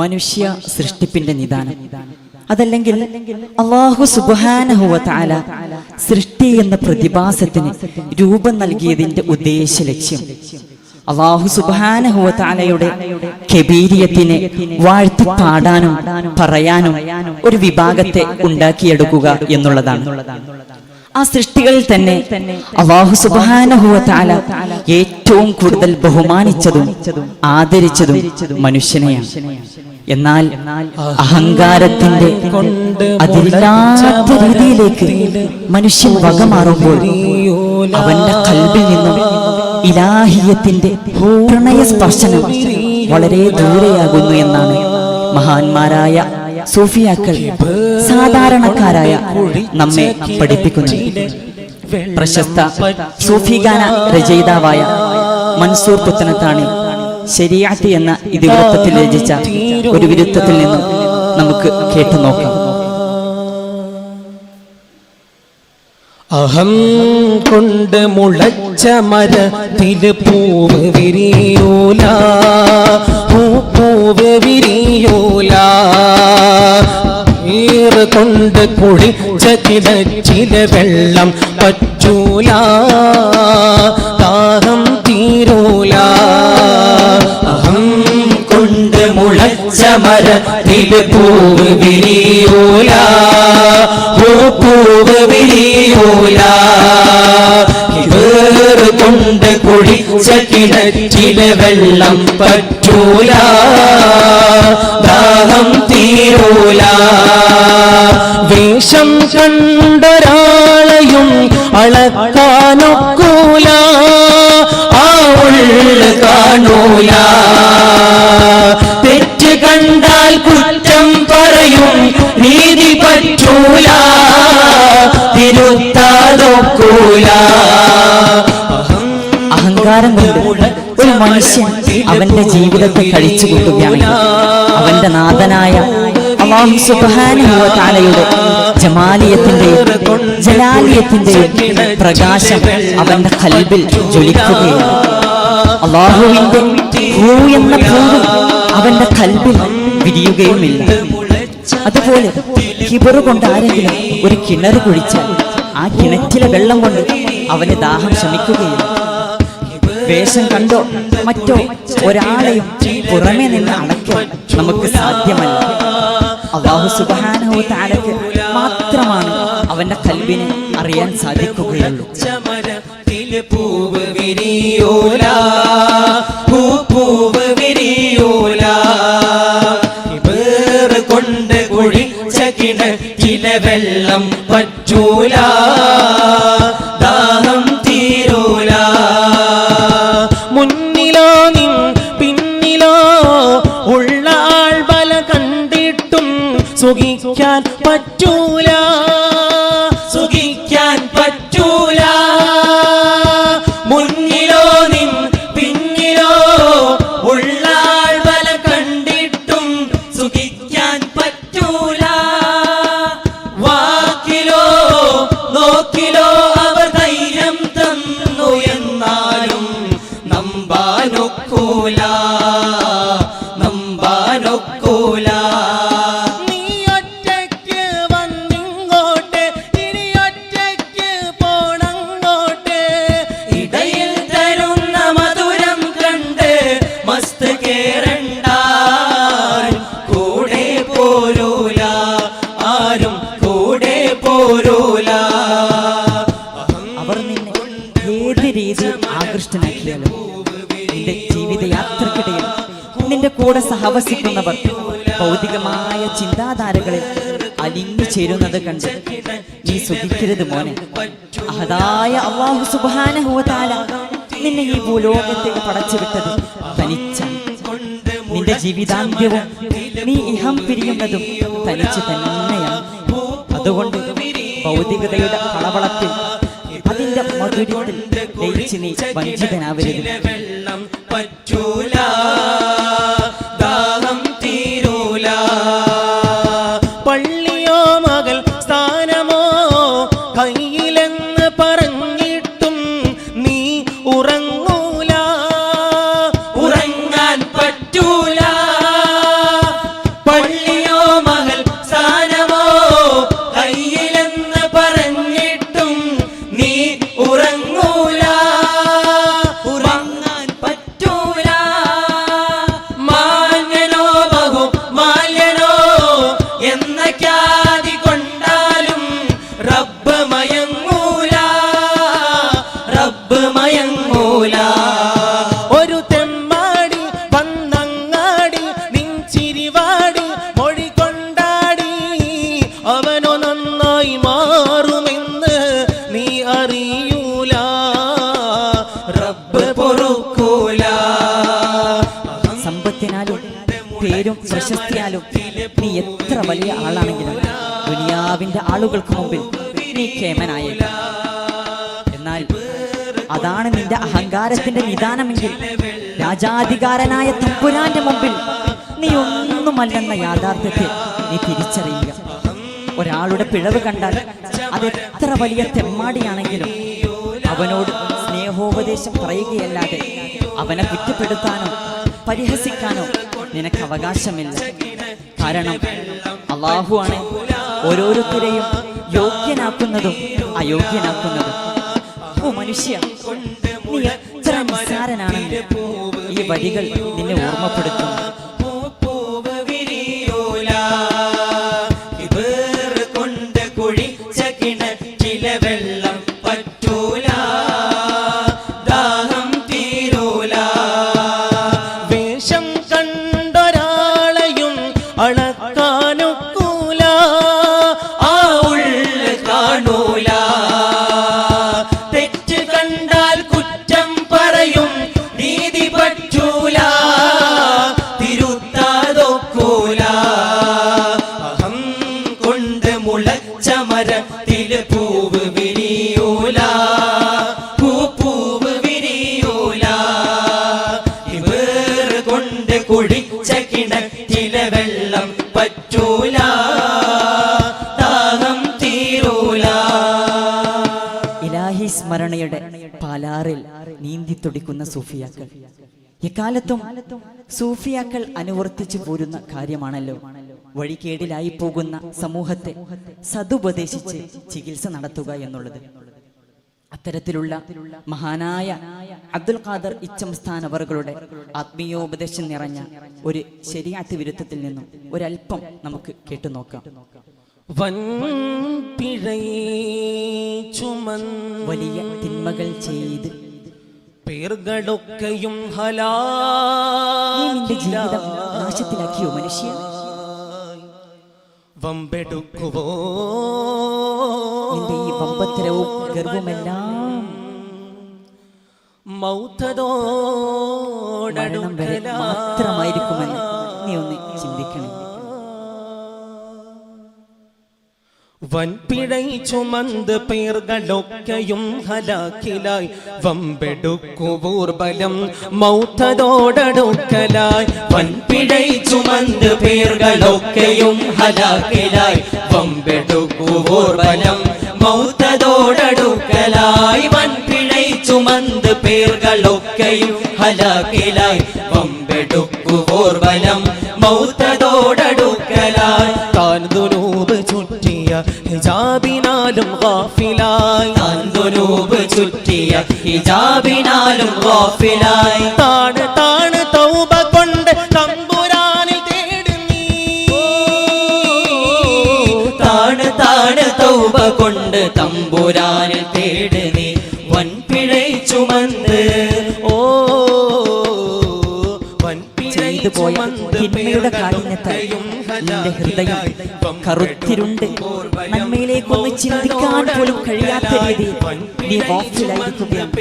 മനുഷ്യ സൃഷ്ടിപ്പിന്റെ നിദാനം. അതല്ലെങ്കിൽ അള്ളാഹു സുബാനഹുവല സൃഷ്ടി എന്ന പ്രതിഭാസത്തിന് രൂപം നൽകിയതിന്റെ ഉദ്ദേശ ലക്ഷ്യം. അള്ളാഹു സുബാനഹുവലയുടെ കെബീരിയത്തിനെ വാഴ്ത്തി പാടാനും പറയാനും ഒരു വിഭാഗത്തെ ഉണ്ടാക്കിയെടുക്കുക എന്നുള്ളതാണ്. ആ സൃഷ്ടികളിൽ തന്നെ അള്ളാഹു സുബാനഹുവ താല ഏറ്റവും കൂടുതൽ ബഹുമാനിച്ചതും ആദരിച്ചതും മനുഷ്യനെയാണ്. എന്നാൽ അഹങ്കാരത്തിന്റെ അതില്ലാത്ത രീതിയിലേക്ക് മനുഷ്യൻ വകമാറുമ്പോൾ അവന്റെ കൽബിൽ നിന്നും ഇലാഹിയത്തിന്റെ പ്രണയ സ്പർശനം വളരെ ദൂരെയാകുന്നു എന്നാണ് മഹാന്മാരായ സൂഫിയാക്കൾ സാധാരണക്കാരായ നമ്മെ പഠിപ്പിക്കുന്നു. പ്രശസ്ത സൂഫി ഗാന രചയിതാവായ മൻസൂർ പുത്തനത്താണി ശരിയാത്തി എന്ന ഇതിവൃത്തത്തിൽ രചിച്ച ഒരു വിരുദ്ധത്തിൽ നിന്നും നമുക്ക് കേട്ടു നോക്കാം അഹം കൊണ്ട് മുളച്ച മര തിരുപ്പൂവ് വിരിയൂല. പൂപ്പൂവ് പൂവ് വിരിയൂല. ഈറ് കൊണ്ട് കുളിച്ച കിടച്ചിൽ വെള്ളം പറ്റൂല. ദാഹം തീരൂല. അഹം കൊണ്ട് മുളച്ച മര തിരുപ്പൂവ് വിരിയൂല. പൂ പൂവ് വിരിയൂല ഇവേറ് കൊണ്ട് കുടിച്ച കിണറ്റിലെ വെള്ളം പറ്റൂല. ദാഹം തീരൂല. വേഷം കണ്ടൊരാളെയും അളക്കാനൊക്കൂല. ആ ഉള്ള കാണൂല. തെറ്റ് കണ്ടാൽ കുറ്റം പറയും നീതി പറ്റൂല. തിരുത്താതൊക്കൂല അഹങ്കാരം കൊണ്ട് ഒരു മനുഷ്യൻ അവന്റെ ജീവിതത്തെ കഴിച്ചു കൂട്ടുകയാണെങ്കിൽ അവന്റെ നാഥനായ അള്ളാഹു സുബ്ഹാനഹു വ തആലയുടെ ജമാലിയത്തിന്റെയും ജലാലിയത്തിന്റെയും പ്രകാശം അവന്റെ കൽബിൽ ജ്വലിക്കുകയാണ്. അള്ളാഹുവിന്റെ ഭൂ എന്ന പൂവ് അവന്റെ കൽബിൽ വിരിയുകയുമില്ല. അതുപോലെ കിബറ് കൊണ്ട് ആരെങ്കിലും ഒരു കിണർ കുഴിച്ചാൽ ആ കിണറ്റിലെ വെള്ളം കൊണ്ട് അവന് ദാഹം ശമിക്കുകയില്ല. വേഷം കണ്ടോ? മറ്റോ ഒരാളെയും പുറമെ നിന്ന് അടയ്ക്കാൻ നമുക്ക് സാധ്യമല്ല. അള്ളാഹു സുബാനോ താലക്ക് മാത്രമാണ് അവന്റെ കൽബിനെ അറിയാൻ സാധിക്കുകയുള്ളൂ. പൂവ് വിരിയോല പൂവ് വിരിയൂല കൊണ്ട് കുഴിച്ച വെള്ളം കണ്ടിട്ടും സുഖിക്കാൻ പറ്റൂല. സഹവസിക്കുന്നവർ ഭൗതികമായ ചിന്താധാരകളിൽ അലിഞ്ഞു ചേരുന്നത് കണ്ട് നീ സുഖിക്കരുത് മോനെ. അഹതായ അള്ളാഹു സുബാനഹുവതാല നിന്നെ ഈ ഭൂലോകത്തേക്ക് പടച്ചുവിട്ടത് തനിച്ച നിന്റെ ജീവിതാന്ത്യവും നീ ഇഹം പിരിയുന്നതും തനിച്ച് തന്നെയാണ്. അതുകൊണ്ട് ഭൗതികതയുടെ കളവളത്തിൽ അതിന്റെ മധുരത്തിൽ ലയിച്ച് നീ വഞ്ചിതനാവരുത്. പറ്റൂല പേരും പ്രശസ്തിയാലും നീ എത്ര വലിയ ആളാണെങ്കിലും ദുനിയാവിന്റെ ആളുകൾക്ക് മുമ്പിൽ നീ കേമനായേക്കാം എന്നാൽ അതാണ് നിന്റെ അഹങ്കാരത്തിന്റെ നിദാനമെങ്കിൽ രാജാധികാരനായ തമ്പുരാന്റെ മുമ്പിൽ നീ ഒന്നുമല്ലെന്ന യാഥാർത്ഥ്യത്തെ നീ തിരിച്ചറിയുക. ഒരാളുടെ പിഴവ് കണ്ടാൽ അത് എത്ര വലിയ തെമ്മാടിയാണെങ്കിലും അവനോട് സ്നേഹോപദേശം പറയുകയല്ലാതെ അവനെ കുറ്റപ്പെടുത്താനോ പരിഹസിക്കാനോ നിനക്ക് അവകാശമില്ല. കാരണം അള്ളാഹു ആണ് ഓരോരുത്തരെയും യോഗ്യനാക്കുന്നതും അയോഗ്യനാക്കുന്നതും. ഓ മനുഷ്യ നീ എത്ര ഈ വരികൾ നിന്നെ ഓർമ്മപ്പെടുത്തുന്നു. സ്മരണയുടെ പാലാറിൽ നീന്തി തുടിക്കുന്ന സൂഫിയാക്കൾ. എക്കാലത്തും സൂഫിയാക്കൾ അനുവർത്തിച്ചു പോരുന്ന കാര്യമാണല്ലോ. വഴികേടിലായി പോകുന്ന സമൂഹത്തെ സതുപദേശിച്ച് ചികിത്സ നടത്തുക എന്നുള്ളത്. അത്തരത്തിലുള്ള മഹാനായ അബ്ദുൽ ഖാദർ ഇച്ചംസ്ഥാൻ അവറുകളുടെ ആത്മീയോപദേശം നിറഞ്ഞ ഒരു ശരിയാറ്റ് വിരുദ്ധത്തിൽ നിന്നും ഒരല്പം നമുക്ക് കേട്ടു നോക്കാം വൻ പിഴൈ ചുമൻ വലിയ തിന്മകൾ ചെയ്ത് പേർകളൊക്കെയും നാശത്തിലാക്കിയോ മനുഷ്യ? വമ്പെടുക്കുവോ? നിന്റെ ഈ വമ്പത്തരവും ഗർവമെല്ലാം വരെ മാത്രമായിരിക്കുമെന്ന് നീ ഒന്ന് ചിന്തിക്കണം. വൻപിഴൈ ചുമന്ത് പേർകളൊക്കെയും ഹലാക്കിലായി. വമ്പെടുക്കുവൂർബലം മൗത്തതോടടുക്കലായി. വൻപിഴൈ ചുമന്ത് പേർകളൊക്കെയും ഹലാക്കിലായി. വമ്പെടുക്കുവൂർബലം മൗത്തതോടടുക്കലായി. വൻപിഴൈ പേർകളൊക്കെയും ഹലാക്കിലായി. വമ്പെടുക്കുവോർബലം മൗത്തതോടടുക്കലായി. താൻ ഹിജാബിനാലും ഗാഫിലായി. താൻ ദുനൂബ് ചുറ്റിയ ഹിജാബിനാലും ഗാഫിലായി. താണ് താണ് തൗബ കൊണ്ട് തമ്പുരാനിൽ തേടി നീ. താണ് താണ് തൗബ കൊണ്ട് തമ്പുരാനിൽ തേട് പോയ തിന്മയുടെ കാഠിന്യത്താൽ നിന്റെ ഹൃദയം കറുത്തിരുണ്ട്. നന്മയിലേക്കൊന്ന് ചിന്തിക്കാൻ പോലും കഴിയാത്ത രീതിയിൽ നീ ഓഫിലായിരിക്കുകയാണ്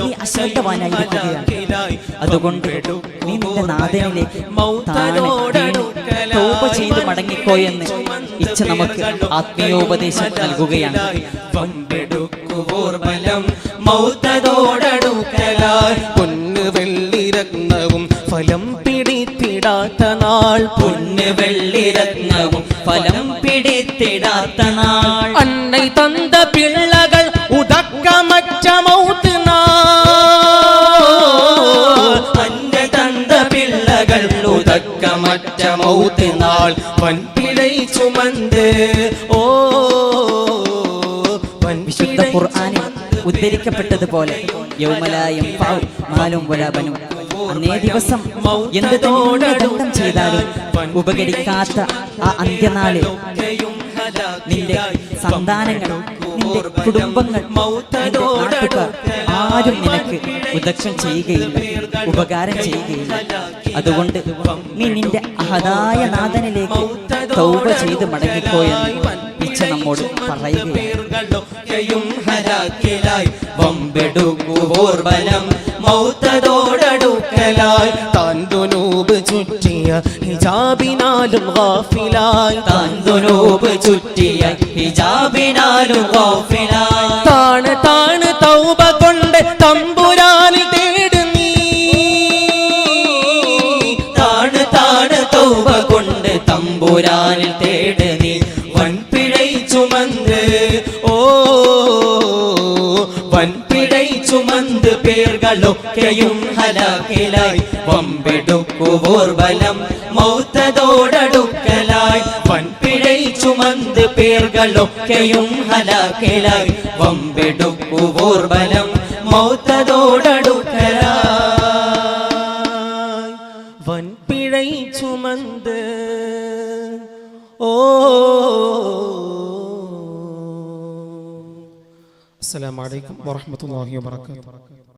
നീ അശ്രദ്ധവാനായിരിക്കുകയാണ് അതുകൊണ്ട് നീ നിന്റെ നാഥനിലേക്ക് തോപ ചെയ്ത് മടങ്ങിക്കോയെന്ന് ഇച്ഛ നമുക്ക് ആത്മീയോപദേശം നൽകുകയാണ്. പമ്പെടുക്കുവോർബലം മൗത്തതോടടുക്കലായി പൊന്ന് വെള്ളിരത്നവും ഫലം പിടിത്തിടാത്ത നാൾ. പൊന്ന് വെള്ളി രത്നവും ഫലം പിടിത്തിടാത്ത നാൾ. അന്നൈ തന്ത പിള്ളകൾ ഉദക്കമറ്റ മൗത്ത് അന്നെ തന്ന ഉദക്കമറ്റ മൗത്ത് നാൾ. വൻപിഴை ചുമന്ത് ഓ വിശുദ്ധ ഖുർആാനിൽ ഉദ്ധരിക്കപ്പെട്ടതുപോലെ യൗമലായം മാലും വലാപനും അന്നേ ദിവസം എന്ത് തന്നെ ചെയ്താലും ഉപകരിക്കാത്ത ആ അന്ത്യനാളിൽ നിന്റെ സന്താനങ്ങൾ നിന്റെ കുടുംബങ്ങൾ ആരും നിനക്ക് ഉദക്ഷം ചെയ്യുകയില്ല ഉപകാരം ചെയ്യുകയില്ല. അതുകൊണ്ട് നീ നിന്റെ അഹദായ നാഥനിലേക്ക് തൗബ ചെയ്ത് മടങ്ങിപ്പോയെന്ന് നേർച്ച നമ്മോട് ഹലാക്കിലായി വമ്പെടുക്കുവോർ ബലം മൗത്തതോടടുക്കലായി താൻ ദുനൂബ് ചുറ്റിയ ഹിജാബിനാലും ഗാഫിലായി താൻ ദുനൂബ് ചുറ്റിയ ഹിജാബിനാലും ഗാഫിലായി. താണ് താണ് തൗബ കൊണ്ട് തമ്പുരാനിൽ വമ്പെടുക്കുവോർ ബലം മൗത്തതോടടുക്കലായി വൻപിഴൈ ചുമന്ത് പേർകളൊക്കെയും ഹലാക്കിലായി. വമ്പെടുക്കുവോർ ബലം മൗത്തതോടടുക്കലായി. വൻപിഴൈ ചുമന്ത് ഓ. അസ്സലാമു അലൈക്കും വറഹ്മത്തുള്ളാഹി വബറകാതുഹു.